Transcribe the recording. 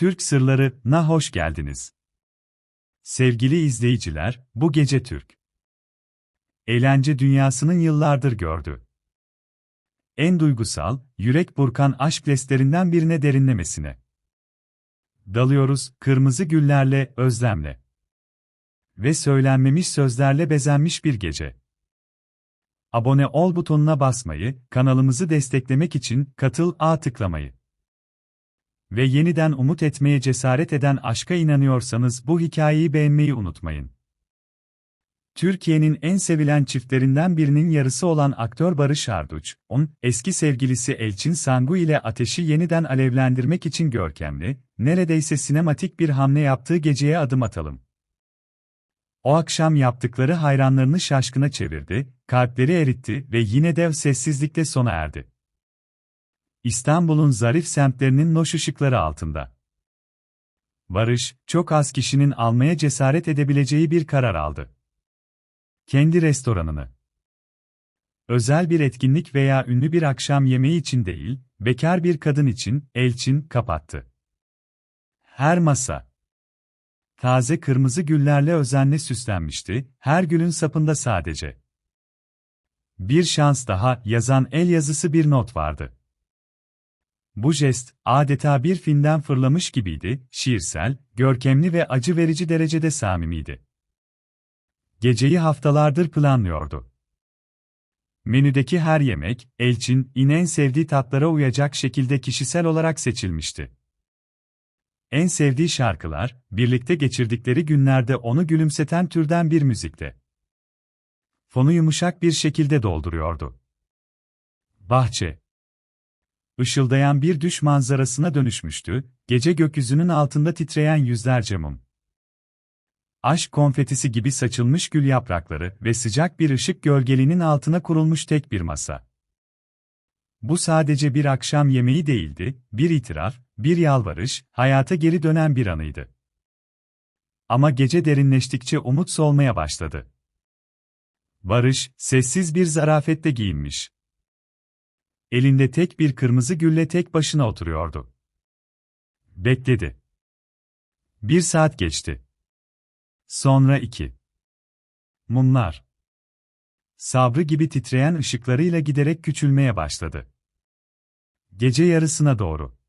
Türk Sırları'na hoş geldiniz. Sevgili izleyiciler, bu gece Türk eğlence dünyasının yıllardır gördü. En duygusal, yürek burkan aşk lestlerinden birine derinlemesine. Dalıyoruz, kırmızı güllerle, özlemle. Ve söylenmemiş sözlerle bezenmiş bir gece. Abone ol butonuna basmayı, kanalımızı desteklemek için katıl A tıklamayı ve yeniden umut etmeye cesaret eden aşka inanıyorsanız bu hikayeyi beğenmeyi unutmayın. Türkiye'nin en sevilen çiftlerinden birinin yarısı olan aktör Barış Arduç, on eski sevgilisi Elçin Sangu ile ateşi yeniden alevlendirmek için görkemli, neredeyse sinematik bir hamle yaptığı geceye adım atalım. O akşam yaptıkları hayranlarını şaşkına çevirdi, kalpleri eritti ve yine dev sessizlikle sona erdi. İstanbul'un zarif semtlerinin loş ışıkları altında. Barış, çok az kişinin almaya cesaret edebileceği bir karar aldı. Kendi restoranını. Özel bir etkinlik veya ünlü bir akşam yemeği için değil, bekar bir kadın için, Elçin, kapattı. Her masa. Taze kırmızı güllerle özenle süslenmişti, her gülün sapında sadece. Bir şans daha yazan el yazısı bir not vardı. Bu jest, adeta bir filmden fırlamış gibiydi, şiirsel, görkemli ve acı verici derecede samimiydi. Geceyi haftalardır planlıyordu. Menüdeki her yemek, Elçin, en sevdiği tatlara uyacak şekilde kişisel olarak seçilmişti. En sevdiği şarkılar, birlikte geçirdikleri günlerde onu gülümseten türden bir müzikti. Fonu yumuşak bir şekilde dolduruyordu. Bahçe ışıldayan bir düş manzarasına dönüşmüştü, gece gökyüzünün altında titreyen yüzlerce mum. Aşk konfetisi gibi saçılmış gül yaprakları ve sıcak bir ışık gölgeliğinin altına kurulmuş tek bir masa. Bu sadece bir akşam yemeği değildi, bir itiraf, bir yalvarış, hayata geri dönen bir anıydı. Ama gece derinleştikçe umut solmaya başladı. Barış, sessiz bir zarafette giyinmiş. Elinde tek bir kırmızı gülle tek başına oturuyordu. Bekledi. Bir saat geçti. Sonra iki. Mumlar. Sabrı gibi titreyen ışıklarıyla giderek küçülmeye başladı. Gece yarısına doğru.